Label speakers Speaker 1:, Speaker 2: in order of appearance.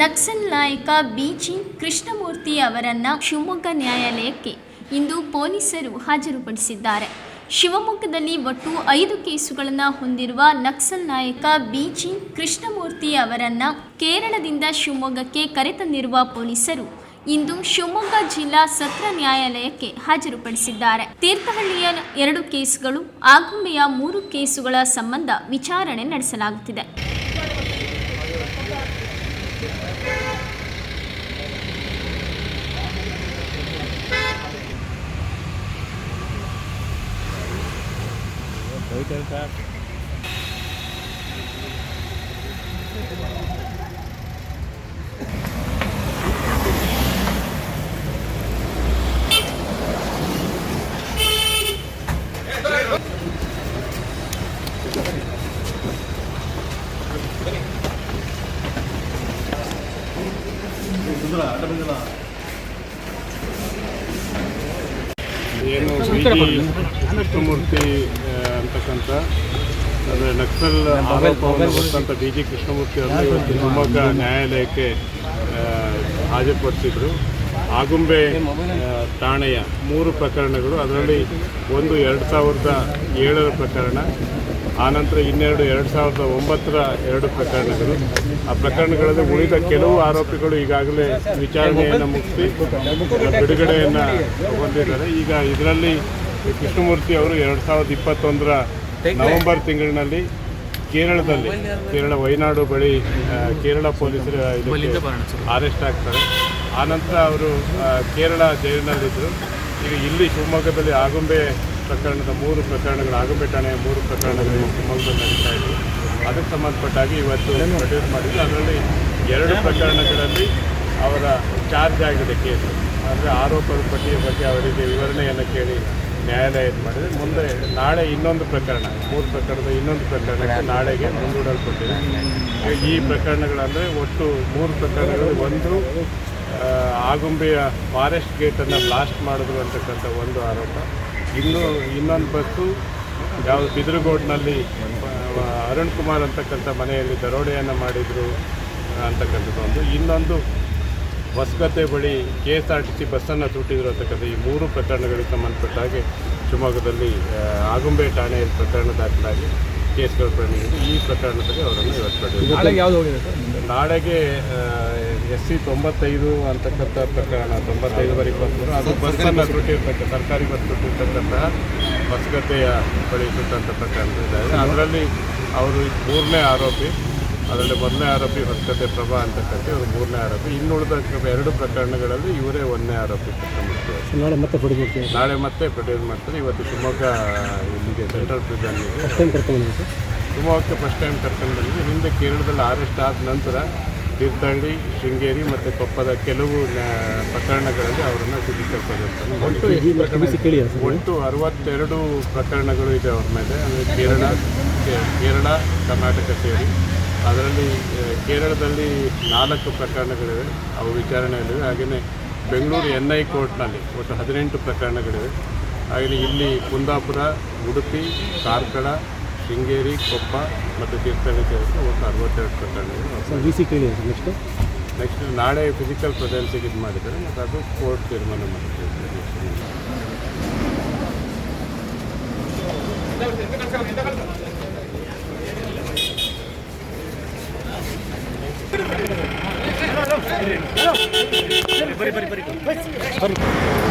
Speaker 1: ನಕ್ಸಲ್ ನಾಯಕ ಬಿಜಿ ಕೃಷ್ಣಮೂರ್ತಿ ಅವರನ್ನು ಶಿವಮೊಗ್ಗ ನ್ಯಾಯಾಲಯಕ್ಕೆ ಇಂದು ಪೊಲೀಸರು ಹಾಜರುಪಡಿಸಿದ್ದಾರೆ. ಶಿವಮೊಗ್ಗದಲ್ಲಿ ಒಟ್ಟು ಐದು ಕೇಸುಗಳನ್ನು ಹೊಂದಿರುವ ನಕ್ಸಲ್ ನಾಯಕ ಬಿಜಿ ಕೃಷ್ಣಮೂರ್ತಿ ಅವರನ್ನು ಕೇರಳದಿಂದ ಶಿವಮೊಗ್ಗಕ್ಕೆ ಕರೆತಂದಿರುವ ಪೊಲೀಸರು ಇಂದು ಶಿವಮೊಗ್ಗ ಜಿಲ್ಲಾ ಸತ್ರ ನ್ಯಾಯಾಲಯಕ್ಕೆ ಹಾಜರುಪಡಿಸಿದ್ದಾರೆ. ತೀರ್ಥಹಳ್ಳಿಯ ಎರಡು ಕೇಸುಗಳು, ಆಗುಂಬೆಯ ಮೂರು ಕೇಸುಗಳ ಸಂಬಂಧ ವಿಚಾರಣೆ ನಡೆಸಲಾಗುತ್ತಿದೆ.
Speaker 2: tới trên khác. ಏನು ಕೃಷ್ಣಮೂರ್ತಿ ಅಂತಕ್ಕಂಥ ಅಂದರೆ ನಕ್ಸಲ್ ಆರೋಪವನ್ನು ಹೊತ್ತಂಥ ಡಿ ಜಿ ಕೃಷ್ಣಮೂರ್ತಿ ಅವರು ಇವತ್ತು ಶಿವಮೊಗ್ಗ ನ್ಯಾಯಾಲಯಕ್ಕೆ ಹಾಜರುಪಡಿಸಿದ್ರು. ಆಗುಂಬೆ ಠಾಣೆಯ ಮೂರು ಪ್ರಕರಣಗಳು ಅದರಲ್ಲಿ ಒಂದು ಎರಡು ಸಾವಿರದ ಏಳರ ಪ್ರಕರಣ ಆನಂತರ ಇನ್ನೆರಡು ಎರಡು ಸಾವಿರದ ಒಂಬತ್ತರ ಎರಡು ಪ್ರಕರಣಗಳು. ಆ ಪ್ರಕರಣಗಳಲ್ಲಿ ಉಳಿದ ಕೆಲವು ಆರೋಪಿಗಳು ಈಗಾಗಲೇ ವಿಚಾರಣೆಯನ್ನು ಮುಗಿಸಿ ಬಿಡುಗಡೆಯನ್ನು ಹೊಂದಿದ್ದಾರೆ. ಈಗ ಇದರಲ್ಲಿ ಕೃಷ್ಣಮೂರ್ತಿ ಅವರು ಎರಡು ಸಾವಿರದ ಇಪ್ಪತ್ತೊಂದರ ನವೆಂಬರ್ ತಿಂಗಳಿನಲ್ಲಿ ಕೇರಳದಲ್ಲಿ ಕೇರಳ ವಯನಾಡು ಬಳಿ ಕೇರಳ ಪೊಲೀಸರ ಅರೆಸ್ಟ್ ಆಗ್ತಾರೆ. ಆನಂತರ ಅವರು ಕೇರಳ ಜೈಲಿನಲ್ಲಿದ್ದರು. ಈಗ ಇಲ್ಲಿ ಶಿವಮೊಗ್ಗದಲ್ಲಿ ಆಗುಂಬೆ ಪ್ರಕರಣದ ಮೂರು ಪ್ರಕರಣಗಳು, ಆಗುಂಬೆ ಠಾಣೆಯ ಮೂರು ಪ್ರಕರಣಗಳು ಶಿವಮೊಗ್ಗದಲ್ಲಿ ನಡೀತಾ ಇದ್ದವು ಅದಕ್ಕೆ ಸಂಬಂಧಪಟ್ಟಾಗಿ ಇವತ್ತು ಪ್ರೊಡ್ಯೂಸ್ ಮಾಡಿದ್ದು ಅದರಲ್ಲಿ ಎರಡು ಪ್ರಕರಣಗಳಲ್ಲಿ ಅವರ ಚಾರ್ಜ್ ಆಗಿದೆ ಕೇಸು. ಅಂದರೆ ಆರೋಪದ ಪಟ್ಟಿಯ ಬಗ್ಗೆ ಅವರಿಗೆ ವಿವರಣೆಯನ್ನು ಕೇಳಿ ನ್ಯಾಯಾಲಯ ಇದು ಮಾಡಿದೆ. ಮುಂದೆ ನಾಳೆ ಇನ್ನೊಂದು ಪ್ರಕರಣ, ಮೂರು ಪ್ರಕರಣದ ಇನ್ನೊಂದು ಪ್ರಕರಣಕ್ಕೆ ನಾಳೆಗೆ ಮುಂದೂಡಲ್ಪಟ್ಟಿದೆ. ಈ ಪ್ರಕರಣಗಳಂದರೆ ಒಟ್ಟು ಮೂರು ಪ್ರಕರಣಗಳು, ಒಂದು ಆಗುಂಬೆಯ ಫಾರೆಸ್ಟ್ ಗೇಟನ್ನು ಬ್ಲಾಸ್ಟ್ ಮಾಡಿದ್ರು ಅಂತಕ್ಕಂಥ ಒಂದು ಆರೋಪ. ಇನ್ನು ಇನ್ನೊಂದು ಬಸ್ಸು ಯಾವ ಬಿದ್ರಗೋಡ್ನಲ್ಲಿ ಅರುಣ್ ಕುಮಾರ್ ಅಂತಕ್ಕಂಥ ಮನೆಯಲ್ಲಿ ದರೋಡೆಯನ್ನು ಮಾಡಿದರು ಅಂತಕ್ಕಂಥದ್ದು ಒಂದು. ಇನ್ನೊಂದು ಹೊಸಗತ್ತೆ ಬಳಿ K S R T C ಬಸ್ಸನ್ನು ತುಟ್ಟಿದ್ರು ಅಂತಕ್ಕಂಥ ಈ ಮೂರು ಪ್ರಕರಣಗಳಿಗೆ ಸಂಬಂಧಪಟ್ಟ ಹಾಗೆ ಶಿವಮೊಗ್ಗದಲ್ಲಿ ಆಗುಂಬೆ ಠಾಣೆಯಲ್ಲಿ ಪ್ರಕರಣ ದಾಖಲಾಗಿ ಕೇಸ್ಗಳು ಈ ಪ್ರಕರಣದಲ್ಲಿ ಅವರನ್ನು ಇವತ್ತು.
Speaker 3: ನಾಳೆಗೆ
Speaker 2: ಎಸ್ ಸಿ ತೊಂಬತ್ತೈದು ಅಂತಕ್ಕಂಥ ಪ್ರಕರಣ ತೊಂಬತ್ತೈದು ಬರೀ ಇಪ್ಪತ್ತ್ಮೂರು. ಅದು ಬಸ್ಸನ್ನು ಸುಟ್ಟಿರ್ತಕ್ಕ ಸರ್ಕಾರಿ ಬಸ್ ಸುಟ್ಟಿರ್ತಕ್ಕಂತಹ ಬಸ್ಗತೆಯ ಬಳಿ ಸುಟ್ಟಂಥ ಪ್ರಕರಣ ಇದ್ದಾರೆ ಅದರಲ್ಲಿ ಅವರು ಮೂರನೇ ಆರೋಪಿ ಅದರಲ್ಲಿ ಒಂದನೇ ಆರೋಪಿ ಹೊಸಗದ್ದೆ ಪ್ರಭಾ ಅಂತಕ್ಕಂಥ ಇವರು ಮೂರನೇ ಆರೋಪಿ. ಇನ್ನುಳಿದ ಎರಡು ಪ್ರಕರಣಗಳಲ್ಲಿ ಇವರೇ ಒಂದನೇ ಆರೋಪಿ
Speaker 3: ನಾಳೆ ಮತ್ತೆ ಪ್ರೊಡ್ಯೂಸ್
Speaker 2: ನಾಳೆ ಮತ್ತೆ ಪ್ರೊಡ್ಯೂಸ್ ಮಾಡ್ತಾರೆ. ಇವತ್ತು ಶಿವಮೊಗ್ಗ ಇಲ್ಲಿಗೆ ಸೆಂಟ್ರಲ್ ಪ್ರಿಸನ್ ಶಿವಮೊಗ್ಗಕ್ಕೆ ಫಸ್ಟ್ ಟೈಮ್ ಕರ್ಕೊಂಡು ಬಂದಿದ್ದು ಹಿಂದೆ ಕೇರಳದಲ್ಲಿ ಅರೆಸ್ಟ್ ಆದ ನಂತರ ತೀರ್ಥಹಳ್ಳಿ ಶೃಂಗೇರಿ ಮತ್ತು ಕೊಪ್ಪದ ಕೆಲವು ಪ್ರಕರಣಗಳಲ್ಲಿ ಅವರನ್ನು ಫಿಸಿಕಲ್ ಪ್ರದರ್ಶನ
Speaker 3: ಟಿ ಸಿ ಕೇಳಿ ಸರ್
Speaker 2: ಒಟ್ಟು ಅರವತ್ತೆರಡು ಪ್ರಕರಣಗಳು ಇದೆ ಅವ್ರ ಮೇಲೆ. ಅಂದರೆ ಕೇರಳ ಕೇರಳ ಕರ್ನಾಟಕ ಸೇರಿ. ಅದರಲ್ಲಿ ಕೇರಳದಲ್ಲಿ ನಾಲ್ಕು ಪ್ರಕರಣಗಳಿವೆ ಅವು ವಿಚಾರಣೆಯಲ್ಲಿವೆ. ಹಾಗೆಯೇ ಬೆಂಗಳೂರು ಎನ್ ಐ ಕೋರ್ಟ್ನಲ್ಲಿ ಒಟ್ಟು ಹದಿನೆಂಟು ಪ್ರಕರಣಗಳಿವೆ. ಹಾಗೆಯೇ ಇಲ್ಲಿ ಕುಂದಾಪುರ ಉಡುಪಿ ಕಾರ್ಕಳ ಶೃಂಗೇರಿ ಕೊಪ್ಪ ಮತ್ತು ತೀರ್ಥಹಳ್ಳಿ ಸೇರಿಸಿ ಒಟ್ಟು ಅರವತ್ತೆರಡು ಪ್ರಕರಣಗಳು
Speaker 3: ಸರ್ ವಿ ಸಿ ಕೇಳಿ ಸರ್ ನೆಕ್ಸ್ಟ್
Speaker 2: ನೆಕ್ಸ್ಟ್ ನಾಳೆ ಫಿಸಿಕಲ್ ಪ್ರೆಸೆನ್ಸಿಗೆ ಇದು ಮಾಡಿದ್ದಾರೆ ಮತ್ತು ಅದು ಕೋರ್ಟ್ ತೀರ್ಮಾನ ಮಾಡ್ತೀವಿ
Speaker 3: ಬರ್ರಿ